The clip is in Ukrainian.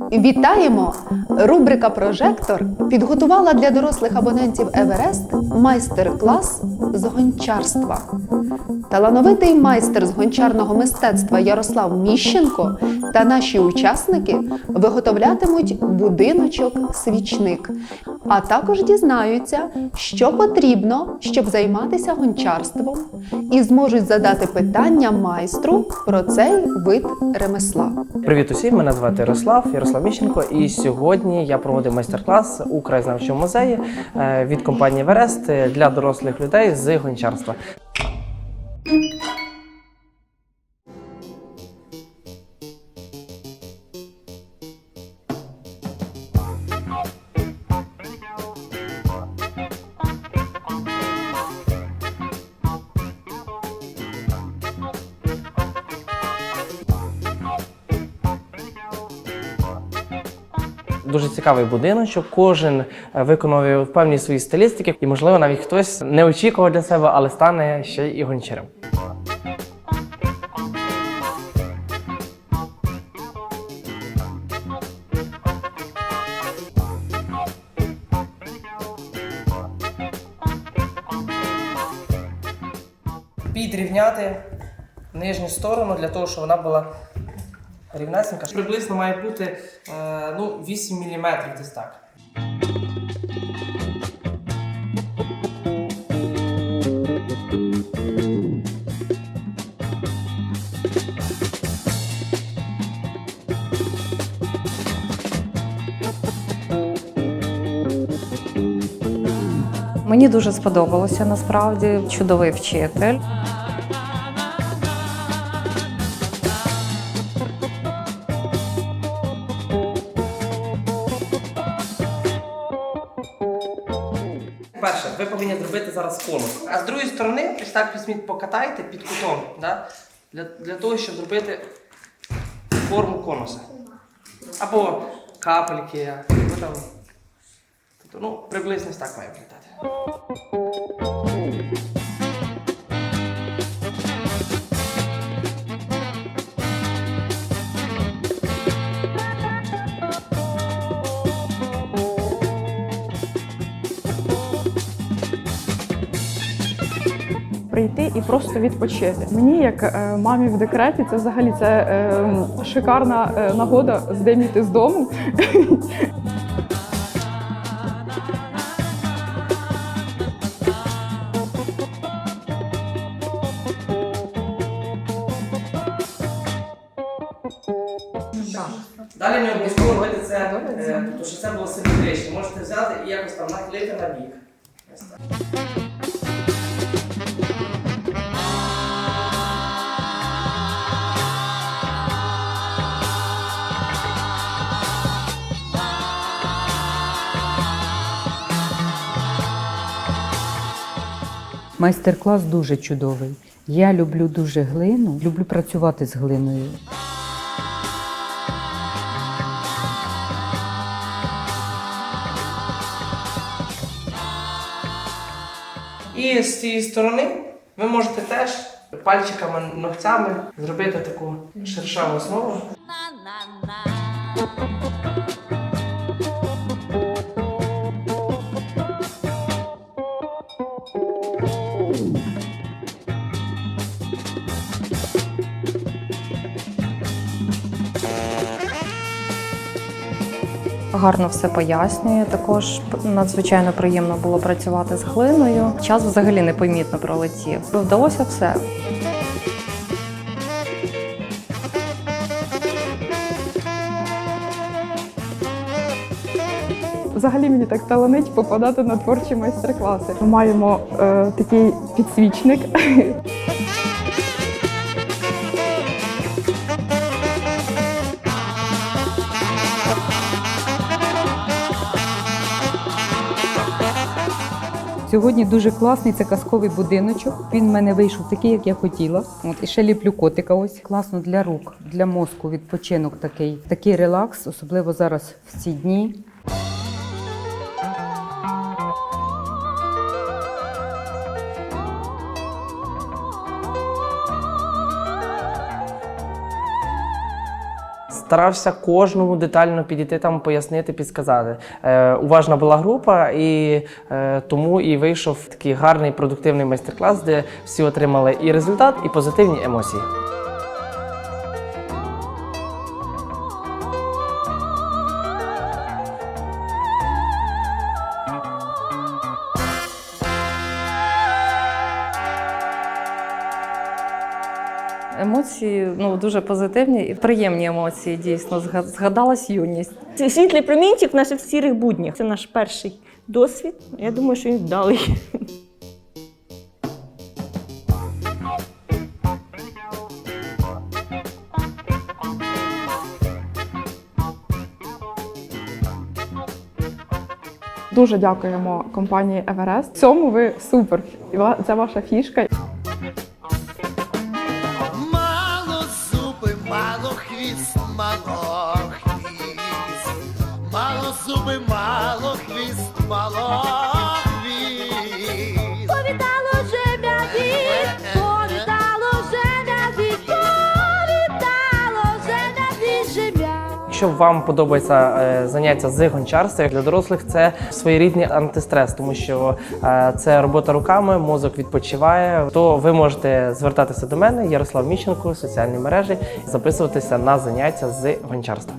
Вітаємо! Рубрика Прожектор підготувала для дорослих абонентів Еверест майстер-клас з гончарства. Талановитий майстер з гончарного мистецтва Ярослав Міщенко та наші учасники виготовлятимуть будиночок свічник, а також дізнаються, що потрібно, щоб займатися гончарством, і зможуть задати питання майстру про цей вид ремесла. Привіт усім, мене звати Ярослав, Ярослав Міщенко, і сьогодні я проводив майстер-клас у краєзнавчому музеї е, від компанії Верест для дорослих людей з гончарства. Thank you. Дуже цікавий будиночок. Кожен е, виконує в певній своїй стилістики, і можливо навіть хтось не очікував для себе, але стане ще й гончарем. Підрівняти нижню сторону для того, щоб вона була рівнесенька. Приблизно має бути е, ну, 8 мм десь так. Мені дуже сподобалося насправді чудовий вчитель. Ви повинні зробити зараз конус. А з другої сторони, ось так візьміть, покатайте під кутом, да? для, для того, щоб зробити форму конуса. Або капельки, або там. Тобто, ну, приблизно так має виглядати. Прийти і просто відпочити. Мені, як е, мамі в декреті, це взагалі це е, шикарна е, нагода здиміти з дому. Далі не обов'язково робити це, е, тому що це було симетрично. Можете взяти і якось там нахилити на бік. Майстер-клас дуже чудовий. Я люблю дуже глину, люблю працювати з глиною. І з цієї сторони ви можете теж пальчиками, ногтями зробити таку шершаву основу. Гарно все пояснює. Також надзвичайно приємно було працювати з глиною. Час взагалі непомітно пролетів. Вдалося все. Взагалі мені так таланить попадати на творчі майстер-класи. Ми маємо е, такий підсвічник. Сьогодні дуже класний це казковий будиночок. Він в мене вийшов такий, як я хотіла. От і ще ліплю котика. Ось класно для рук, для мозку. Відпочинок такий, такий релакс, особливо зараз в ці дні. Старався кожному детально підійти там, пояснити, підсказати. Е, уважна була група, і е, тому і вийшов такий гарний продуктивний майстер-клас, де всі отримали і результат, і позитивні емоції. Емоції ну дуже позитивні і приємні емоції. Дійсно згадалась юність. Світлий промінчик в наших сірих буднях. Це наш перший досвід. Я думаю, що він вдалий. Дуже дякуємо компанії Еверест. В цьому ви супер. Це ваша фішка. Хвіст, мало хвіст. Мало зуби, мало хвіст, мало Якщо вам подобається е, заняття з гончарства для дорослих, це своєрідний антистрес, тому що е, це робота руками, мозок відпочиває. То ви можете звертатися до мене, Ярослав Міщенко, соціальні мережі, записуватися на заняття з гончарства.